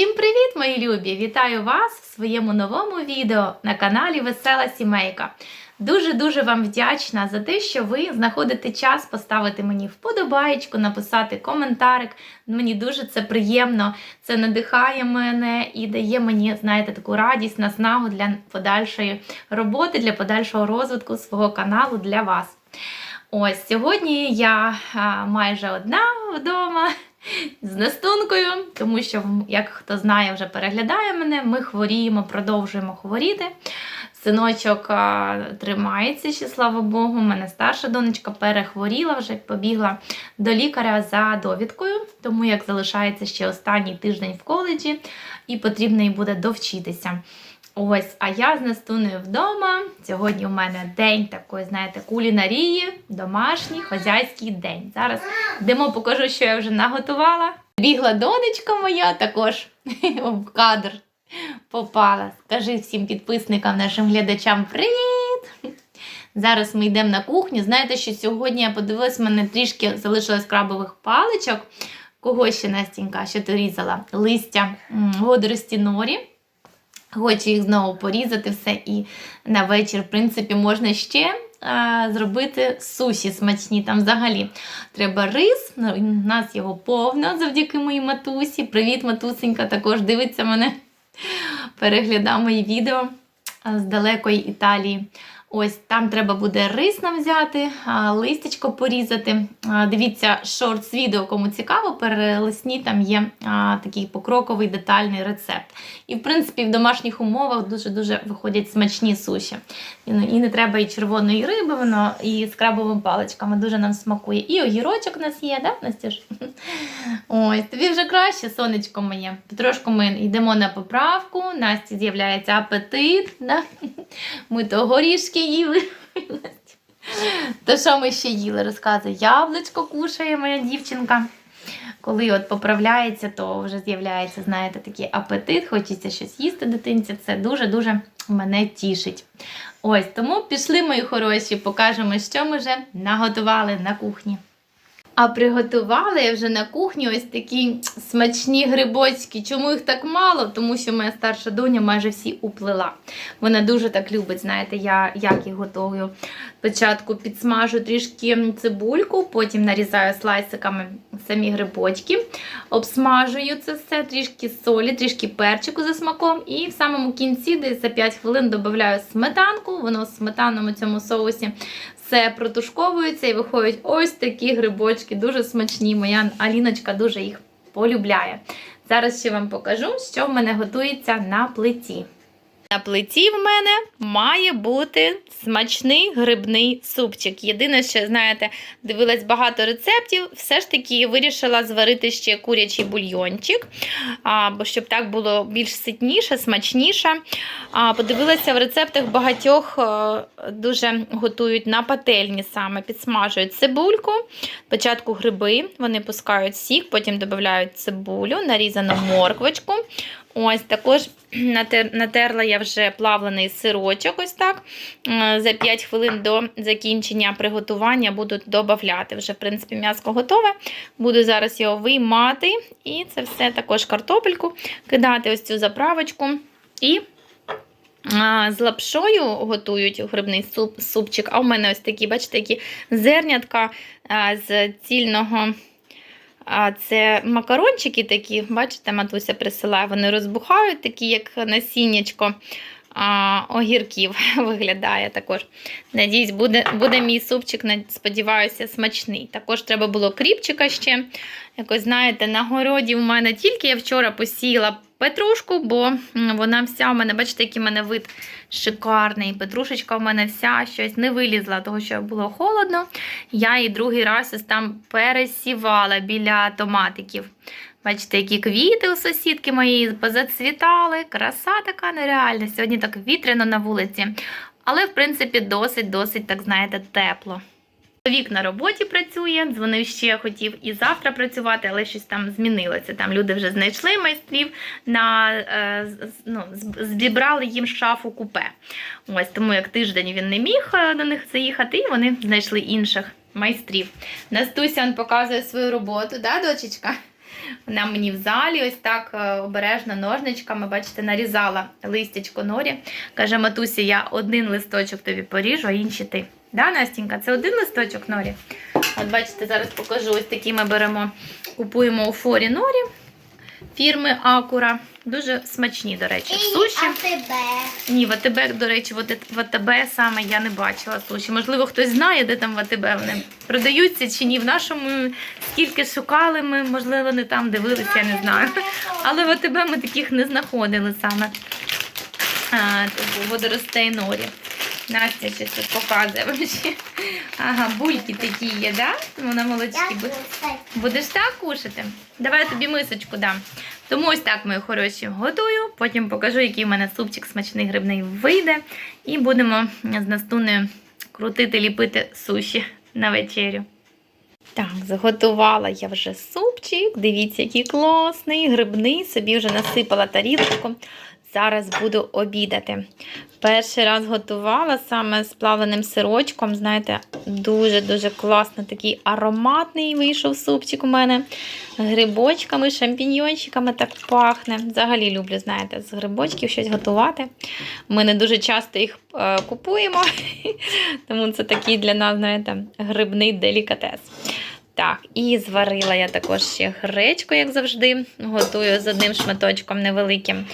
Усім привіт, мої любі! Вітаю вас в своєму новому відео на каналі Весела Сімейка. Дуже-дуже вам вдячна за те, що ви знаходите час поставити мені вподобаєчку, написати коментарик. Мені дуже це приємно, це надихає мене і дає мені, знаєте, таку радість, наснагу для подальшої роботи, для подальшого розвитку свого каналу для вас. Ось сьогодні я майже одна вдома з Настункою, тому що, як хто знає, вже переглядає мене, ми хворіємо, продовжуємо хворіти. Синочок тримається ще, слава Богу. У мене старша донечка перехворіла, вже побігла до лікаря за довідкою, тому як залишається ще останній тиждень в коледжі, і потрібно їй буде довчитися. Ось, а я з Настунею вдома. Сьогодні у мене день такої, знаєте, кулінарії, домашній хазяйський день. Зараз йдемо, покажу, що я вже наготувала. Бігла донечка моя, також в кадр попала. Скажи всім підписникам, нашим глядачам привіт! Зараз ми йдемо на кухню. Знаєте, що сьогодні я подивилась, в мене трішки залишилось крабових паличок. Кого ще Настінька, що ти різала? Листя водорості норі. Хочу їх знову порізати все і на вечір, в принципі, можна ще а, зробити суші смачні. Там взагалі треба рис. Ну, У нас його повно завдяки моїй матусі. Привіт, матусенька, також дивиться мене, переглядає мої відео з далекої Італії. Ось там треба буде рис нам взяти, а, листячко порізати. Дивіться шорт з відео, кому цікаво, перелисні, там є такий покроковий детальний рецепт. І, в принципі, в домашніх умовах дуже-дуже виходять смачні суші. І, ну, і не треба і червоної риби, воно і з крабовими паличками дуже нам смакує. І огірочок у нас є, да, Настюш? Ось, тобі вже краще, сонечко моє. Потрошку ми йдемо на поправку, Насті з'являється апетит. Да? Ми то горішки їли. То що ми ще їли? Розказує, яблучко кушає моя дівчинка. Коли от поправляється, то вже з'являється, знаєте, такий апетит, хочеться щось їсти дитинці. Це дуже-дуже мене тішить. Ось тому пішли, мої хороші, покажемо, що ми вже наготували на кухні. А приготувала я вже на кухні ось такі смачні грибочки. Чому їх так мало? Тому що моя старша доня майже всі уплила. Вона дуже так любить, знаєте, я як їх готую. Спочатку підсмажу трішки цибульку, потім нарізаю слайсиками самі грибочки, обсмажую це все, трішки солі, трішки перчику за смаком. І в самому кінці, десь за 5 хвилин, додаю сметанку, воно в сметаному цьому соусі все протушковується і виходять ось такі грибочки, дуже смачні. Моя Аліночка дуже їх полюбляє. Зараз ще вам покажу, що в мене готується на плиті. На плиті в мене має бути смачний грибний супчик. Єдине, що, знаєте, дивилась багато рецептів, все ж таки вирішила зварити ще курячий бульйончик, бо щоб так було більш ситніше, смачніше. Подивилася в рецептах багатьох дуже готують на пательні саме, підсмажують цибульку, спочатку гриби, вони пускають сік, потім додають цибулю, нарізану морквочку. Ось також натерла я вже плавлений сирочок, ось так. Е, За 5 хвилин до закінчення приготування буду додати. Вже, в принципі, м'ясо готове. Буду зараз його виймати. І це все також картопельку, кидати ось цю заправочку. І з лапшою готують грибний суп, супчик. А у мене ось такі, бачите, які зернятка з цільного. А це макарончики такі, бачите, матуся присилає, вони розбухають, такі, як насіннячко а, огірків виглядає також. Надіюсь, буде буде мій супчик, сподіваюся, смачний. Також треба було кріпчика ще. Якось, знаєте, на городі у мене тільки я вчора посіяла петрушку, бо вона вся у мене, бачите, який в мене вид шикарний. Петрушечка у мене вся щось не вилізла, тому що було холодно. Я її другий раз ось там пересівала біля томатиків. Бачите, які квіти у сусідки моєї позацвітали. Краса така нереальна. Сьогодні так вітряно на вулиці. Але, в принципі, досить-досить, так знаєте, тепло. Чоловік на роботі працює, дзвонив ще, хотів і завтра працювати, але щось там змінилося. Там люди вже знайшли майстрів, на, е, ну, зібрали їм шафу купе. Ось Тому як тиждень він не міг до них заїхати, і вони знайшли інших майстрів. Настуся показує свою роботу, да, дочечка? Вона мені в залі ось так е, обережно ножничками, бачите, нарізала листячко норі. Каже, матусі, я один листочок тобі поріжу, а інші ти. Да, Настінька, це один листочок норі. От бачите, зараз покажу ось такі ми беремо, купуємо у форі норі фірми Акура. Дуже смачні, до речі, суші. А тебе? Ні, в АТБ, до речі, в АТБ саме я не бачила суші. Можливо, хтось знає, де там в АТБ вони продаються чи ні. В нашому скільки шукали ми, можливо, не там дивилися, я не знаю. Але в АТБ ми таких не знаходили саме. Типу, водоростей норі. Настя щось тут показує вам ще. Ага, бульки такі є, да? На молочці. Я Бу- кусаю. Будеш так кушати? Давай я тобі мисочку дам. Тому ось так, мої хороші, готую. Потім покажу, який в мене супчик смачний грибний вийде. І будемо з настунею крутити, ліпити суші на вечерю. Так, заготувала я вже супчик. Дивіться, який класний, грибний. Собі вже насипала тарілочку. Зараз буду обідати. Перший раз готувала саме з плавленим сирочком. Знаєте, дуже-дуже класно такий ароматний вийшов супчик у мене. Грибочками, шампіньйончиками так пахне. Взагалі люблю, знаєте, з грибочків щось готувати. Ми не дуже часто їх е, купуємо, тому це такий для нас, знаєте, грибний делікатес. Так, і зварила я також ще гречку, як завжди. Готую з одним шматочком невеликим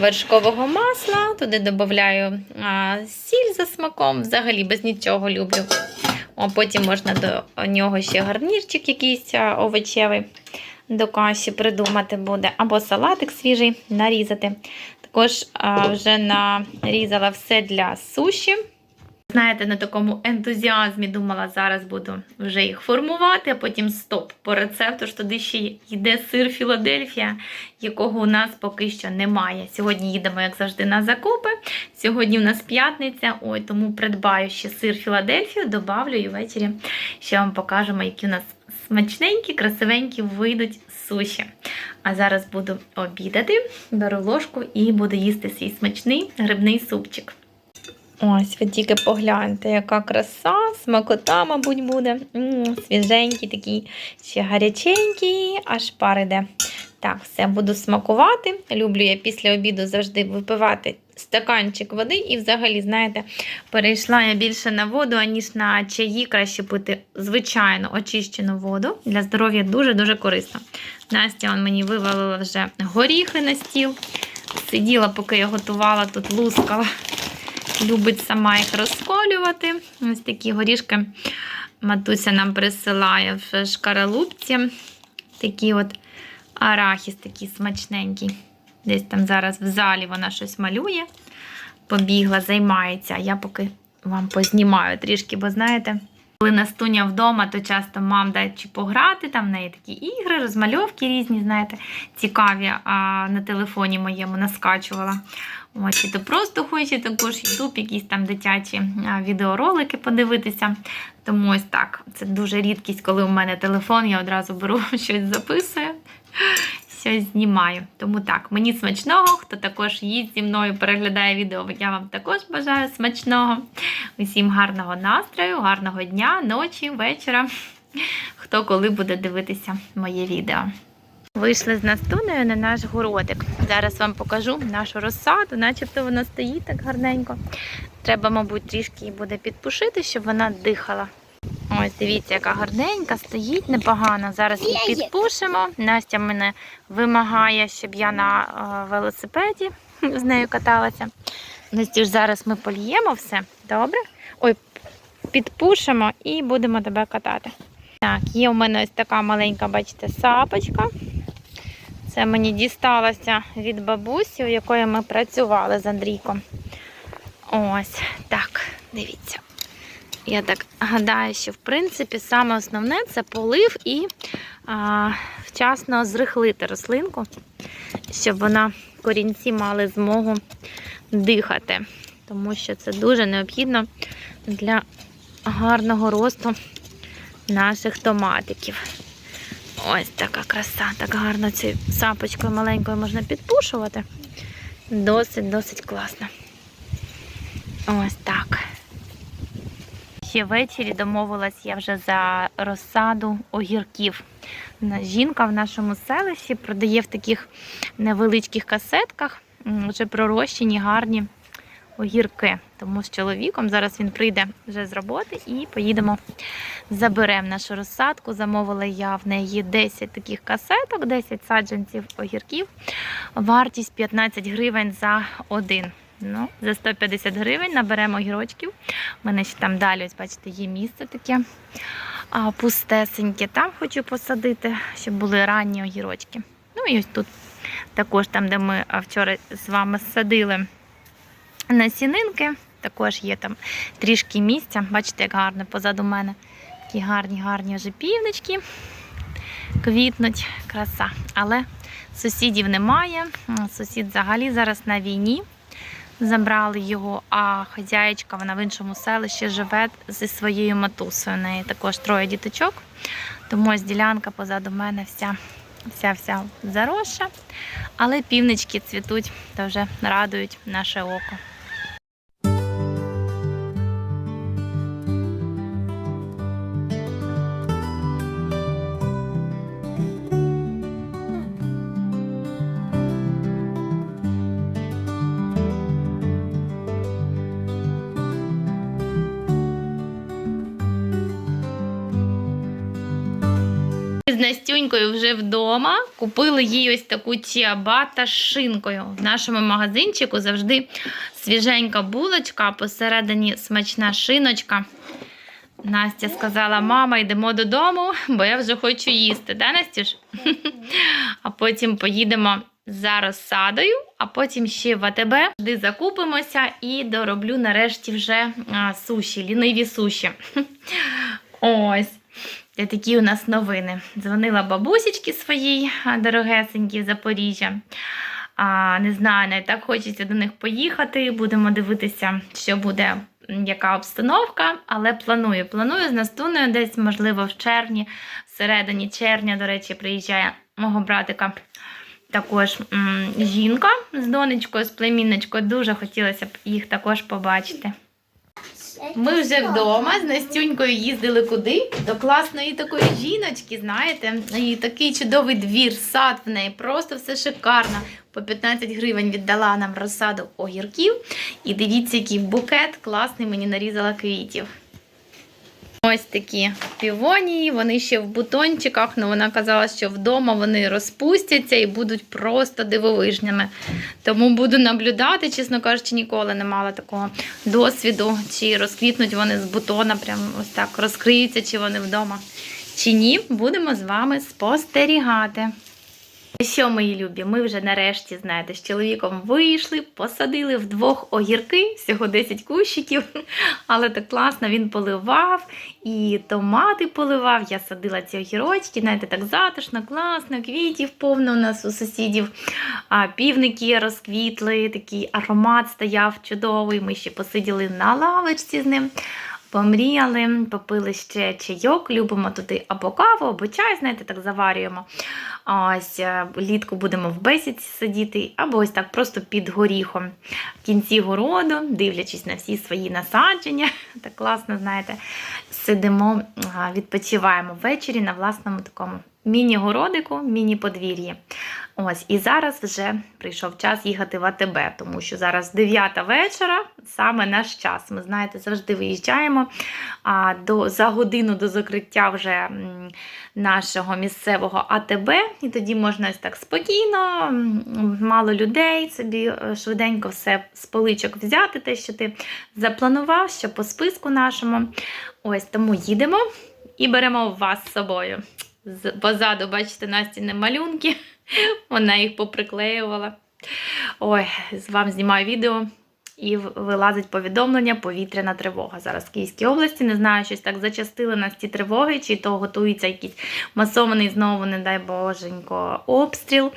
вершкового масла. Туди додаю а, сіль за смаком, взагалі без нічого люблю. О, потім можна до нього ще гарнірчик якийсь а, овочевий до каші придумати буде, або салатик свіжий нарізати. Також а, вже нарізала все для суші. Знаєте, на такому ентузіазмі думала, зараз буду вже їх формувати, а потім стоп по рецепту, ж туди ще йде сир Філадельфія, якого у нас поки що немає. Сьогодні їдемо, як завжди, на закупи. Сьогодні у нас п'ятниця, ой, тому придбаю ще сир Філадельфію, добавлю і ввечері ще вам покажемо, які у нас смачненькі, красивенькі вийдуть суші. А зараз буду обідати, беру ложку і буду їсти свій смачний грибний супчик. Ось, ви тільки погляньте, яка краса, смакота, мабуть, буде. М, свіженький, такий, ще гаряченький, аж пар іде. Так, все, буду смакувати. Люблю я після обіду завжди випивати стаканчик води. І взагалі, знаєте, перейшла я більше на воду, аніж на чаї. Краще пити звичайно очищену воду. Для здоров'я дуже-дуже корисно. Настя он мені вивалила вже горіхи на стіл. Сиділа, поки я готувала, тут лускала любить сама їх розколювати. Ось такі горішки матуся нам присилає в шкаралупці. Такі от арахіс такий смачненький. Десь там зараз в залі вона щось малює. Побігла, займається. А я поки вам познімаю трішки, бо знаєте. Коли Настуня вдома, то часто мам дають чи пограти, там в неї такі ігри, розмальовки різні, знаєте, цікаві, а на телефоні моєму наскачувала. Ось, і то просто хоче також ютуб, якісь там дитячі відеоролики подивитися. Тому ось так. Це дуже рідкість, коли у мене телефон, я одразу беру щось записую, щось знімаю. Тому так, мені смачного, хто також їсть зі мною, переглядає відео, я вам також бажаю смачного. Усім гарного настрою, гарного дня, ночі, вечора. Хто коли буде дивитися моє відео. Вийшли з Настунею на наш городик. Зараз вам покажу нашу розсаду, начебто вона стоїть так гарненько. Треба, мабуть, трішки її буде підпушити, щоб вона дихала. Ось, дивіться, яка гарненька, стоїть непогано. Зараз її підпушимо. Настя мене вимагає, щоб я на е, велосипеді з нею каталася. Настюш, зараз ми польємо все. Добре? Ой, підпушимо і будемо тебе катати. Так, є у мене ось така маленька, бачите, сапочка. Це мені дісталося від бабусі, у якої ми працювали з Андрійком. Ось так, дивіться. Я так гадаю, що в принципі саме основне це полив і а, вчасно зрихлити рослинку, щоб вона корінці мали змогу дихати. Тому що це дуже необхідно для гарного росту наших томатиків. Ось така краса, так гарно цією сапочкою маленькою можна підпушувати. Досить, досить класно. Ось так. Ще ввечері домовилась я вже за розсаду огірків. Жінка в нашому селищі продає в таких невеличких касетках вже пророщені гарні огірки. Тому з чоловіком зараз він прийде вже з роботи і поїдемо заберемо нашу розсадку. Замовила я в неї 10 таких касеток, 10 саджанців огірків. Вартість 15 гривень за один. Ну, за 150 гривень наберемо огірочків. У мене ще там далі, ось бачите, є місце таке а, пустесеньке. Там хочу посадити, щоб були ранні огірочки. Ну і ось тут також там, де ми вчора з вами садили насінинки, також є там трішки місця. Бачите, як гарно позаду мене. Такі гарні, гарні вже півнички. Квітнуть, краса. Але сусідів немає. Сусід взагалі зараз на війні. Забрали його, а хазяєчка вона в іншому селищі живе зі своєю матусою. У неї також троє діточок. Тому ось ділянка позаду мене вся, вся, вся заросша. Але півнички цвітуть та вже радують наше око. З вже вдома купили їй ось таку чіабата з шинкою. В нашому магазинчику завжди свіженька булочка, а посередині смачна шиночка. Настя сказала: мама, йдемо додому, бо я вже хочу їсти. Да, Настюш? А потім поїдемо за розсадою, а потім ще в АТБ. Туди закупимося і дороблю нарешті вже суші, ліниві суші. Ось. Це такі у нас новини. Дзвонила бабусечки своїй дорогесенькій Запоріжжя. А, не знаю, навіть так хочеться до них поїхати. Будемо дивитися, що буде, яка обстановка, але планую. Планую з Настуною десь, можливо, в червні, всередині червня, до речі, приїжджає мого братика. Також жінка з донечкою, з племінничкою. Дуже хотілося б їх також побачити. Ми вже вдома з Настюнькою їздили куди? До класної такої жіночки, знаєте, і такий чудовий двір, сад в неї, просто все шикарно. По 15 гривень віддала нам розсаду огірків. І дивіться, який букет класний мені нарізала квітів. Ось такі півонії, вони ще в бутончиках, але вона казала, що вдома вони розпустяться і будуть просто дивовижними. Тому буду наблюдати, чесно кажучи, ніколи не мала такого досвіду, чи розквітнуть вони з бутона, прям ось так розкриються, чи вони вдома, чи ні. Будемо з вами спостерігати. Що, мої любі, ми вже нарешті, знаєте, з чоловіком вийшли, посадили вдвох огірки, всього 10 кущиків, але так класно він поливав, і томати поливав. Я садила ці огірочки, знаєте, так затишно, класно, квітів повно у нас у сусідів. А півники розквітли, такий аромат стояв чудовий. Ми ще посиділи на лавочці з ним. Помріяли, попили ще чайок, любимо туди або каву, або чай, знаєте, так заварюємо. Ось е, влітку будемо в бесідці сидіти, або ось так просто під горіхом в кінці городу, дивлячись на всі свої насадження. Так класно, знаєте, сидимо, відпочиваємо ввечері на власному такому міні-городику, міні-подвір'ї. Ось, і зараз вже прийшов час їхати в АТБ, тому що зараз 9 вечора, саме наш час. Ми знаєте, завжди виїжджаємо а, до, за годину до закриття вже нашого місцевого АТБ, і тоді можна ось так спокійно, мало людей, собі е, швиденько все з поличок взяти, те, що ти запланував, що по списку нашому. Ось тому їдемо і беремо вас з собою. Позаду, бачите, Настіни малюнки. Вона їх поприклеювала. Ой, з вам знімаю відео і вилазить повідомлення повітряна тривога. Зараз в Київській області. Не знаю, щось так зачастили нас ці тривоги, чи то готується якийсь масований знову, не дай боженько, обстріл.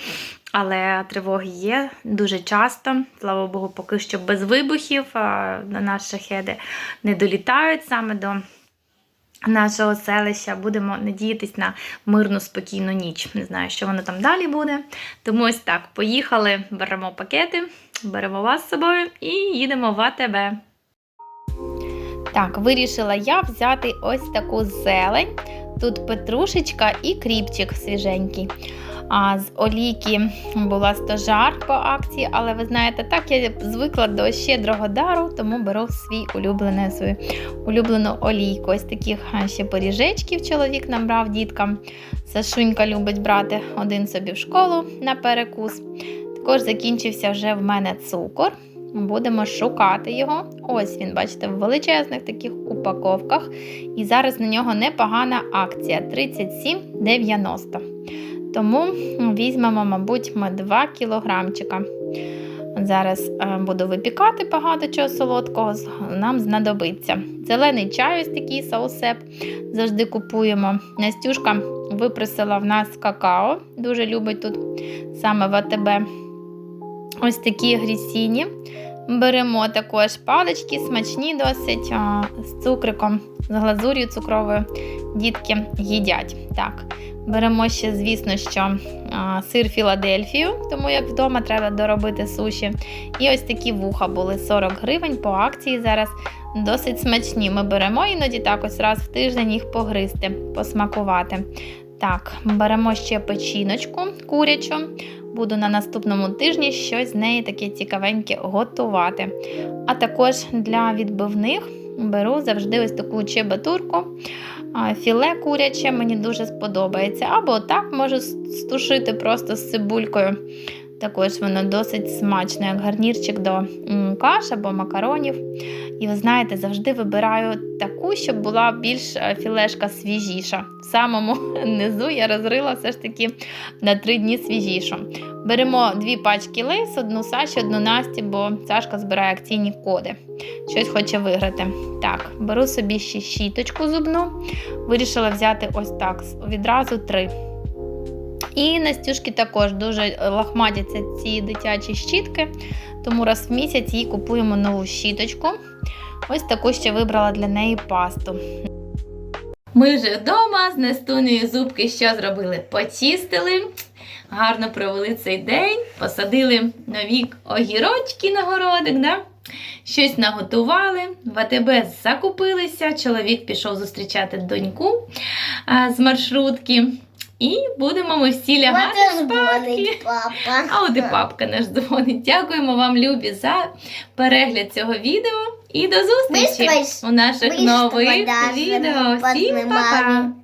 Але тривоги є дуже часто. Слава Богу, поки що без вибухів. На наші шахеди не долітають саме до нашого селища. Будемо надіятись на мирну, спокійну ніч. Не знаю, що воно там далі буде. Тому ось так, поїхали, беремо пакети, беремо вас з собою і їдемо в АТБ. Так, вирішила я взяти ось таку зелень. Тут петрушечка і кріпчик свіженький. А з олійки була стожар по акції, але ви знаєте, так я звикла до щедрого дару, тому беру свій улюблений, свою улюблену олійку. Ось таких ще поріжечків чоловік нам брав діткам. Сашунька любить брати один собі в школу на перекус. Також закінчився вже в мене цукор. Будемо шукати його. Ось він, бачите, в величезних таких упаковках. І зараз на нього непогана акція 37,90. Тому візьмемо, мабуть, ми 2 кілограмчика. Зараз е, буду випікати багато чого солодкого, нам знадобиться. Зелений чай, ось такий саусеп, завжди купуємо. Настюшка випросила в нас какао, дуже любить тут саме в АТБ. Ось такі грісіні. Беремо також палички, смачні досить, а, з цукриком, з глазур'ю цукровою. Дітки їдять. Так, беремо ще, звісно, що а, сир Філадельфію, тому як вдома треба доробити суші. І ось такі вуха були 40 гривень по акції зараз. Досить смачні. Ми беремо іноді так ось раз в тиждень їх погризти, посмакувати. Так, беремо ще печіночку курячу. Буду на наступному тижні щось з неї таке цікавеньке готувати. А також для відбивних беру завжди ось таку чебатурку. Філе куряче мені дуже сподобається. Або так можу стушити просто з цибулькою. Також воно досить смачно, як гарнірчик до каш або макаронів. І ви знаєте, завжди вибираю таку, щоб була більш е, філешка свіжіша. В самому низу я розрила все ж таки на 3 дні свіжішу. Беремо дві пачки лис, одну Саші, одну Насті, бо Сашка збирає акційні коди. Щось хоче виграти. Так, беру собі ще щіточку зубну. Вирішила взяти ось так, відразу три. І Настюшки також дуже лахматяться ці дитячі щітки, тому раз в місяць їй купуємо нову щіточку. Ось таку ще вибрала для неї пасту. Ми вже вдома з Настунею зубки що зробили? Почистили, гарно провели цей день, посадили нові огірочки на городик, да? щось наготували, в АТБ закупилися. Чоловік пішов зустрічати доньку з маршрутки. І будемо ми всі лягати дзвонить папа. А от і папка наш дзвонить. Дякуємо вам, любі, за перегляд цього відео. І до зустрічі у наших нових відео. Всім па-па!